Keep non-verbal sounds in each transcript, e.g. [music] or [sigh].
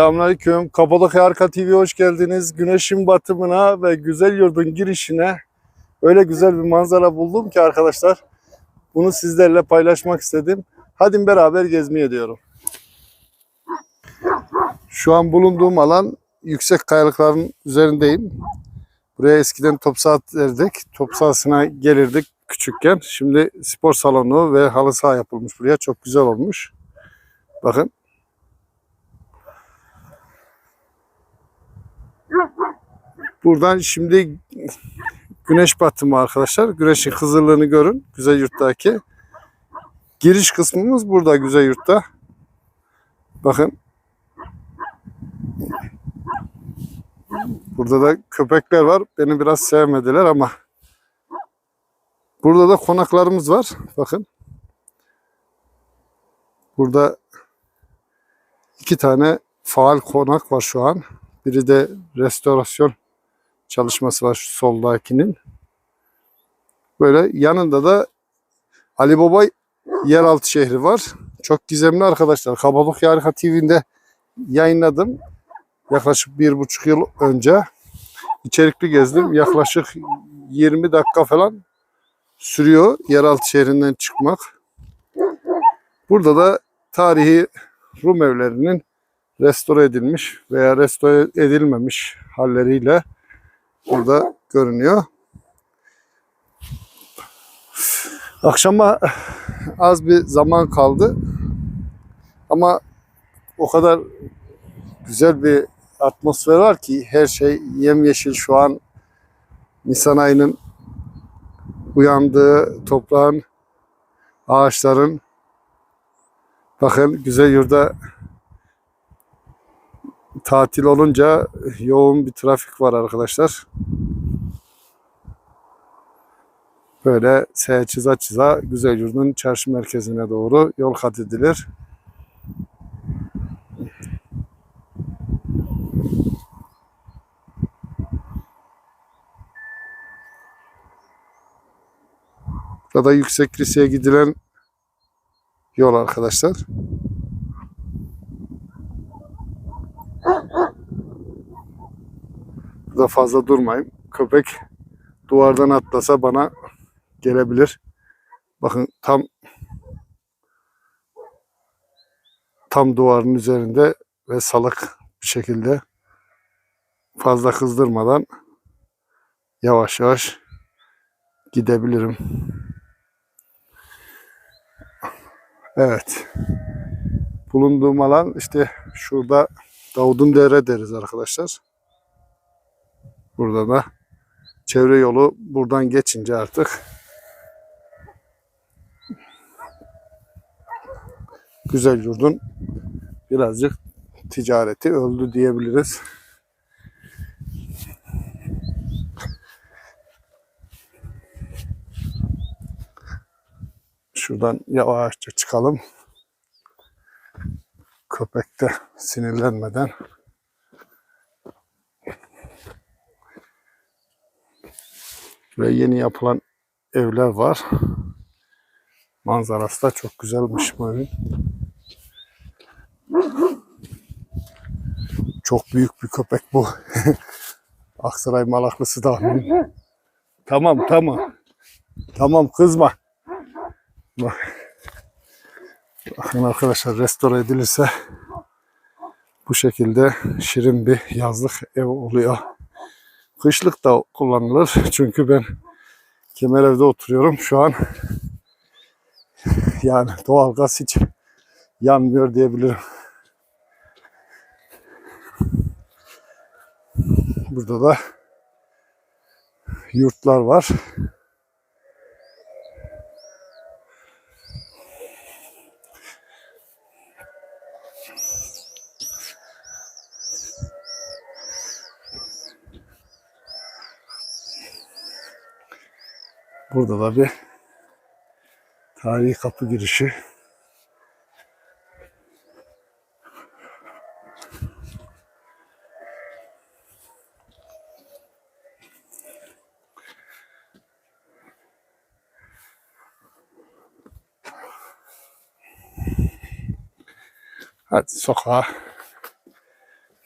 Selamünaleyküm. Kapadokya Arka TV hoş geldiniz. Güneşin batımına ve güzel yurdun girişine öyle güzel bir manzara buldum ki arkadaşlar. Bunu sizlerle paylaşmak istedim. Hadi beraber gezmeye diyorum. Şu an bulunduğum alan yüksek kayalıkların üzerindeyim. Buraya eskiden top saat derdik. Top sahasına gelirdik küçükken. Şimdi spor salonu ve halı saha yapılmış buraya. Çok güzel olmuş. Bakın. Buradan şimdi güneş batımı arkadaşlar. Güneşin hızırlığını görün. Güzel yurttaki. Giriş kısmımız burada güzel yurtta. Bakın. Burada da köpekler var. Beni biraz sevmediler ama burada da konaklarımız var. Bakın. Burada iki tane faal konak var şu an. Biri de restorasyon çalışması var şu soldakinin. Böyle yanında da Ali Baba yeraltı şehri var. Çok gizemli arkadaşlar. Kapadokya Harika TV'nde yayınladım. Yaklaşık bir buçuk yıl önce. İçerikli gezdim. Yaklaşık 20 dakika falan sürüyor yeraltı şehrinden çıkmak. Burada da tarihi Rum evlerinin restore edilmiş veya restore edilmemiş halleriyle burada görünüyor. Akşama az bir zaman kaldı. Ama o kadar güzel bir atmosfer var ki her şey yemyeşil şu an Nisan ayının uyandığı toprağın, ağaçların bakın güzel yurda tatil olunca yoğun bir trafik var arkadaşlar. Böyle S çiza çiza güzel yurdun çarşı merkezine doğru yol kat edilir. Burada da yüksek liseye gidilen yol arkadaşlar. Burada fazla durmayayım. Köpek duvardan atlasa bana gelebilir. Bakın tam tam duvarın üzerinde ve salık bir şekilde fazla kızdırmadan yavaş yavaş gidebilirim. Evet. Bulunduğum alan işte şurada Davudun Dere deriz arkadaşlar. Burada da çevre yolu buradan geçince artık güzel yurdun birazcık ticareti öldü diyebiliriz. Şuradan yavaşça çıkalım. Köpek de sinirlenmeden ve yeni yapılan evler var. Manzarası da çok güzelmiş bu. Çok büyük bir köpek bu. [laughs] Aksaray malaklısı da. Tamam tamam. Tamam kızma. Bak. Bakın arkadaşlar restore edilirse bu şekilde şirin bir yazlık ev oluyor. Kışlık da kullanılır. [laughs] Çünkü ben Kemerev'de oturuyorum. Şu an [laughs] yani doğalgaz hiç yanmıyor diyebilirim. Burada da yurtlar var. Burada da bir tarihi kapı girişi. Hadi sokağa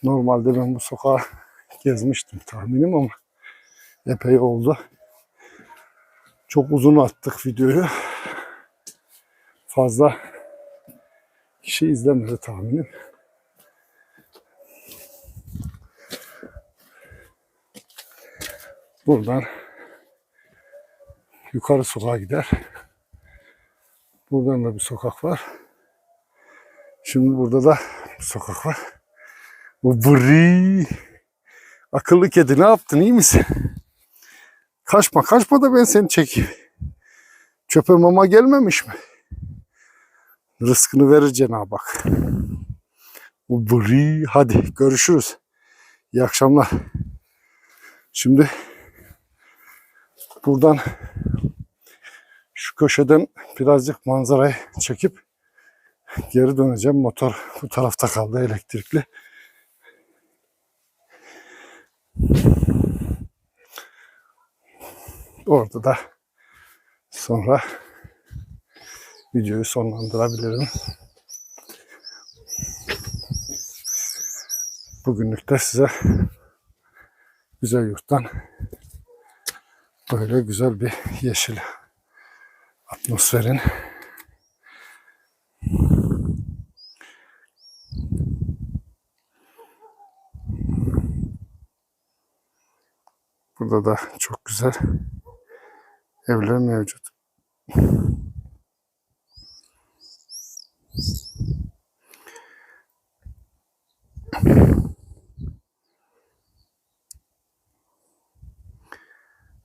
Normalde ben bu sokağı [laughs] gezmiştim tahminim ama epey oldu. Çok uzun attık videoyu. Fazla kişi izlemedi tahminim. Buradan yukarı sokağa gider. Buradan da bir sokak var. Şimdi burada da bir sokak var. Bu bri. Akıllı kedi ne yaptın iyi misin? Kaçma kaçma da ben seni çekeyim. Çöpe mama gelmemiş mi? Rızkını verir Cenab-ı Hak. Bu bri. Hadi görüşürüz. İyi akşamlar. Şimdi buradan şu köşeden birazcık manzarayı çekip geri döneceğim. Motor bu tarafta kaldı elektrikli. Orada da sonra videoyu sonlandırabilirim. Bugünlük de size güzel yurttan böyle güzel bir yeşil atmosferin Burada da çok güzel evler mevcut.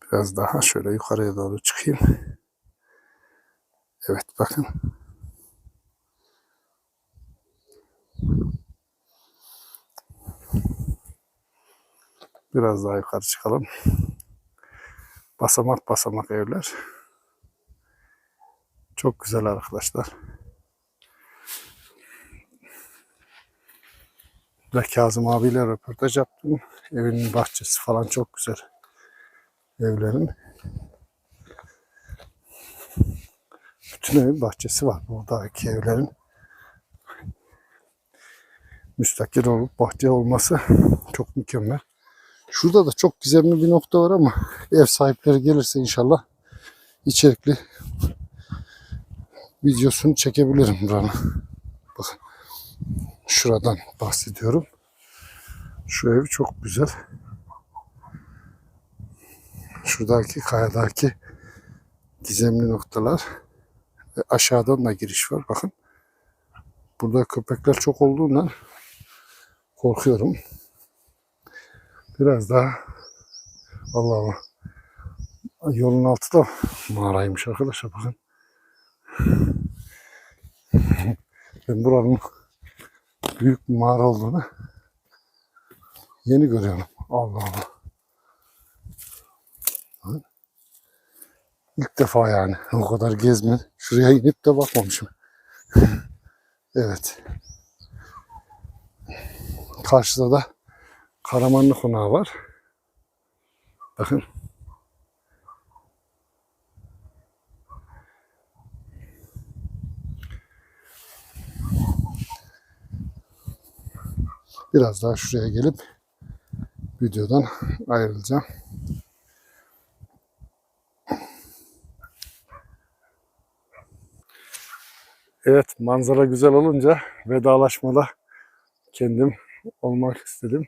Biraz daha şöyle yukarıya doğru çıkayım. Evet bakın. Biraz daha yukarı çıkalım. Basamak basamak evler. Çok güzel arkadaşlar. Ve Kazım abiyle röportaj yaptım. Evinin bahçesi falan çok güzel. Evlerin. Bütün evin bahçesi var buradaki evlerin. Müstakil olup bahçe olması çok mükemmel. Şurada da çok gizemli bir nokta var ama [laughs] ev sahipleri gelirse inşallah içerikli videosunu çekebilirim buranın. Bakın şuradan bahsediyorum. Şu ev çok güzel. Şuradaki kayadaki gizemli noktalar ve aşağıdan da giriş var. Bakın. Burada köpekler çok olduğundan korkuyorum. Biraz daha Allah Allah. Yolun altı da mağaraymış arkadaşlar bakın. Ben buranın büyük bir mağara olduğunu yeni görüyorum. Allah Allah. İlk defa yani o kadar gezme. Şuraya inip de bakmamışım. evet. Karşıda da Karamanlı konağı var. Bakın. Biraz daha şuraya gelip videodan ayrılacağım. Evet manzara güzel olunca vedalaşmada kendim olmak istedim.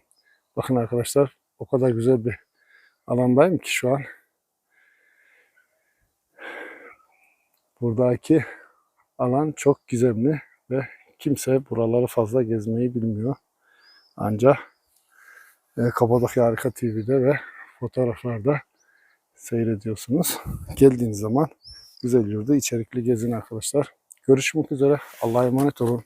Bakın arkadaşlar o kadar güzel bir alandayım ki şu an. Buradaki alan çok gizemli ve kimse buraları fazla gezmeyi bilmiyor. Ancak e, Kapadokya Harika TV'de ve fotoğraflarda seyrediyorsunuz. [laughs] Geldiğiniz zaman güzel yurda içerikli gezin arkadaşlar. Görüşmek üzere. Allah'a emanet olun.